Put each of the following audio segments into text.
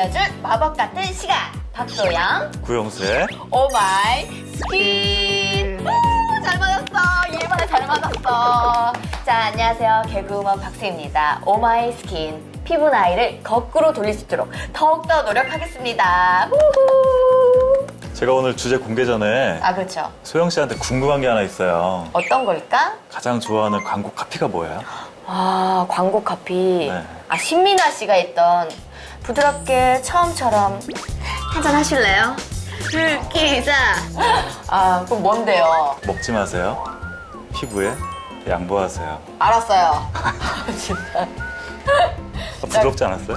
돌려줄 마법 같은 시간. 박소영, 구용수의 오마이 스킨. 오, 잘 맞았어. 일반에 잘 맞았어. 자, 안녕하세요. 개그우먼 박수입니다. 오마이 스킨. 피부 나이를 거꾸로 돌릴 수 있도록 더욱더 노력하겠습니다. 후후. 제가 오늘 주제 공개 전에 아, 그렇죠. 소영 씨한테 궁금한 게 하나 있어요. 어떤 걸까? 가장 좋아하는 광고 카피가 뭐예요? 아, 광고 카피. 네. 아, 신민아 씨가 했던 부드럽게 처음처럼 한잔 하실래요? 기사. 아, 그럼 뭔데요? 먹지 마세요. 피부에 양보하세요. 알았어요. 진짜. 아, 부드럽지 않았어요?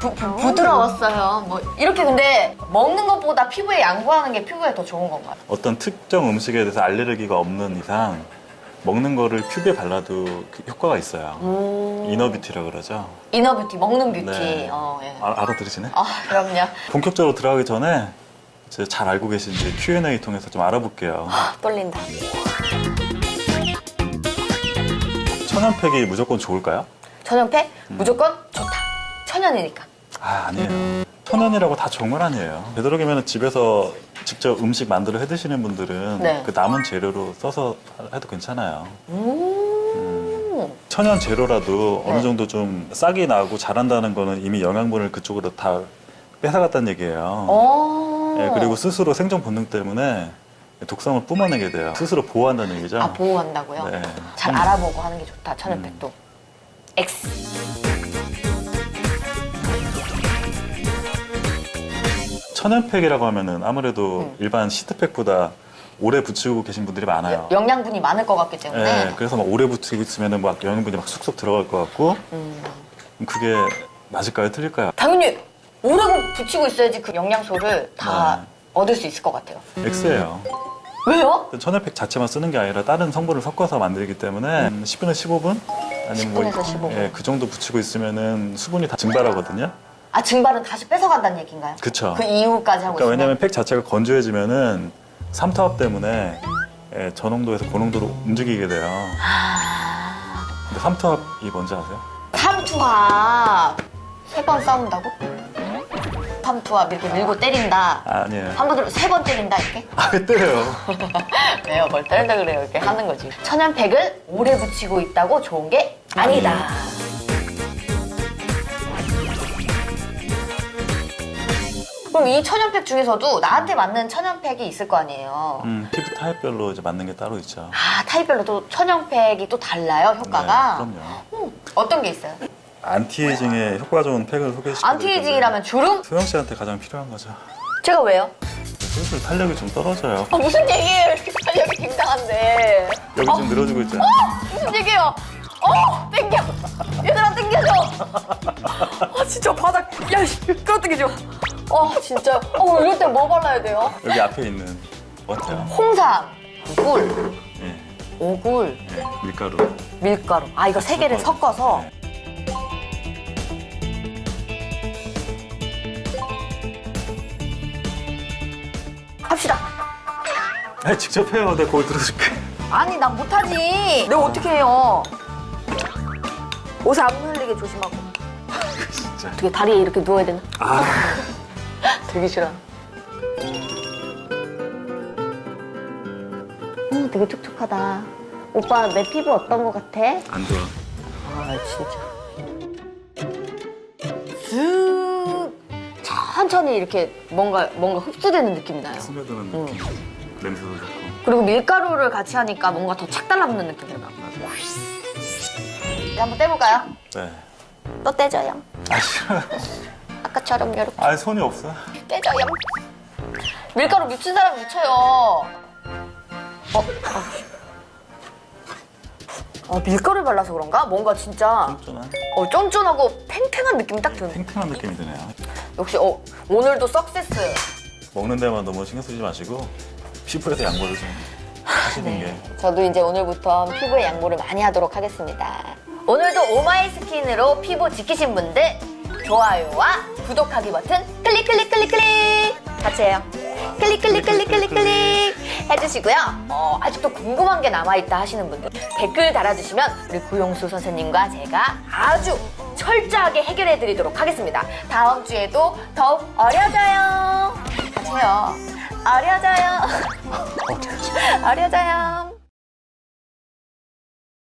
부, 부, 부드러웠어요. 뭐 이렇게 근데 먹는 것보다 피부에 양보하는 게 피부에 더 좋은 건가요? 어떤 특정 음식에 대해서 알레르기가 없는 이상 먹는 거를 큐브에 발라도 그 효과가 있어요. 음. 이너뷰티라 그러죠. 이너뷰티, 먹는 뷰티. 네. 어, 예. 아, 알아들으시네? 아, 그럼요. 본격적으로 들어가기 전에 제가 잘 알고 계신지 Q&A 통해서 좀 알아볼게요. 아, 떨린다. 천연팩이 무조건 좋을까요? 천연팩? 음. 무조건 좋다. 천연이니까. 아, 아니에요. 천연이라고 다 좋은 건 아니에요. 되도록이면 집에서 직접 음식 만들어 해 드시는 분들은 네. 그 남은 재료로 써서 해도 괜찮아요. 음. 천연 재료라도 네. 어느 정도 좀 싹이 나고 자란다는 거는 이미 영양분을 그쪽으로 다 뺏어갔다는 얘기예요. 어. 예, 그리고 스스로 생존 본능 때문에 독성을 뿜어내게 돼요. 스스로 보호한다는 얘기죠. 아, 보호한다고요? 네. 잘 음. 알아보고 하는 게 좋다. 천연팩도. X. 천연팩이라고 하면은 아무래도 음. 일반 시트팩보다 오래 붙이고 계신 분들이 많아요. 영양분이 많을 것 같기 때문에. 예, 그래서 막 오래 붙이고 있으면은 막 영양분이 막 쑥쑥 들어갈 것 같고 음. 그게 맞을까요, 틀릴까요? 당연히 오래 붙이고 있어야지 그 영양소를 다 네. 얻을 수 있을 것 같아요. X예요. 왜요? 천연팩 자체만 쓰는 게 아니라 다른 성분을 섞어서 만들기 때문에 음, 10분에서 15분 아니면 10분에서 15분. 예, 그 정도 붙이고 있으면은 수분이 다 증발하거든요. 아 증발은 다시 뺏어간다는 얘기인가요? 그쵸. 그 이후까지 하고 그러니까 있으면 왜냐면 팩 자체가 건조해지면은 삼투압 때문에 예, 저농도에서 고농도로 움직이게 돼요. 아... 근데 삼투압이 뭔지 아세요? 삼투압 세 번 싸운다고? 삼투압 이렇게 밀고 때린다. 아, 아니에요. 한 번, 세번 때린다 이렇게? 아, 왜 때려요? 왜요? 뭘 때린다 그래요? 이렇게 하는 거지. 천연팩을 오래 붙이고 있다고 좋은 게 아니다. 그럼 이 천연팩 중에서도 나한테 맞는 천연팩이 있을 거 아니에요? 음, 피부 타입별로 이제 맞는 게 따로 있죠. 아, 타입별로 또 천연팩이 또 달라요, 효과가? 네, 그럼요. 음, 어떤 게 있어요? 안티에이징에 효과 좋은 팩을 소개시켜 안티에이징이라면 주름? 소영 씨한테 가장 필요한 거죠. 제가 왜요? 슬슬 탄력이 좀 떨어져요. 아, 무슨 얘기예요? 이렇게 탄력이 굉장한데. 여기 어, 지금 늘어지고 있잖아요. 무슨 얘기예요? 어, 땡겨. 얘들아, 땡겨줘. 아, 진짜 바닥. 야, 씨, 끌어당겨줘. 어, 진짜. 어, 이럴 때 뭐 발라야 돼요? 여기 앞에 있는 뭐 같아요. 홍삼, 꿀, 예, 오굴, 예, 밀가루. 밀가루. 아, 이거 세 개를 섞어서. 네. 합시다. 아, 직접 해요. 내가 거기 들어줄게. 아니, 난 못하지. 내가 어떻게 해요? 옷에 안 흘리게 조심하고. 진짜. 어떻게 다리에 이렇게 누워야 되나? 아, 되게 싫어. 음, 되게 촉촉하다. 오빠 내 피부 어떤 거 같아? 안 좋아. 아 진짜. 슥 천천히 이렇게 뭔가 뭔가 흡수되는 느낌이 나요. 스며드는 응. 느낌. 냄새도 좋고. 그리고 밀가루를 같이 하니까 뭔가 더 착 달라붙는 느낌이 나. 이제 한번 떼볼까요? 네. 또 떼줘요. 아, 싫어요. 아까처럼 이렇게 아, 손이 없어. 떼줘요. 밀가루 묻힌 사람 묻혀요. 어? 아, 밀가루 발라서 그런가? 뭔가 진짜 쫀쫀한. 어, 쫀쫀하고 팽팽한 느낌이 딱 드네. 탱탱한 느낌이 드네요. 역시 어, 오늘도 석세스. 먹는 데만 너무 신경 쓰지 마시고 피부에서 양보를 좀 하시는 게. 저도 이제 오늘부터 피부에 양보를 많이 하도록 하겠습니다. 오늘도 오마이 스킨으로 피부 지키신 분들 좋아요와 구독하기 버튼 클릭 클릭 클릭 클릭 같이 해요. 클릭 클릭 클릭 클릭 클릭 해주시고요. 어, 아직도 궁금한 게 남아있다 하시는 분들 댓글 달아주시면 우리 구용수 선생님과 제가 아주 철저하게 해결해 드리도록 하겠습니다. 다음 주에도 더욱 어려져요. 같이 해요. 어려져요. 어려져요.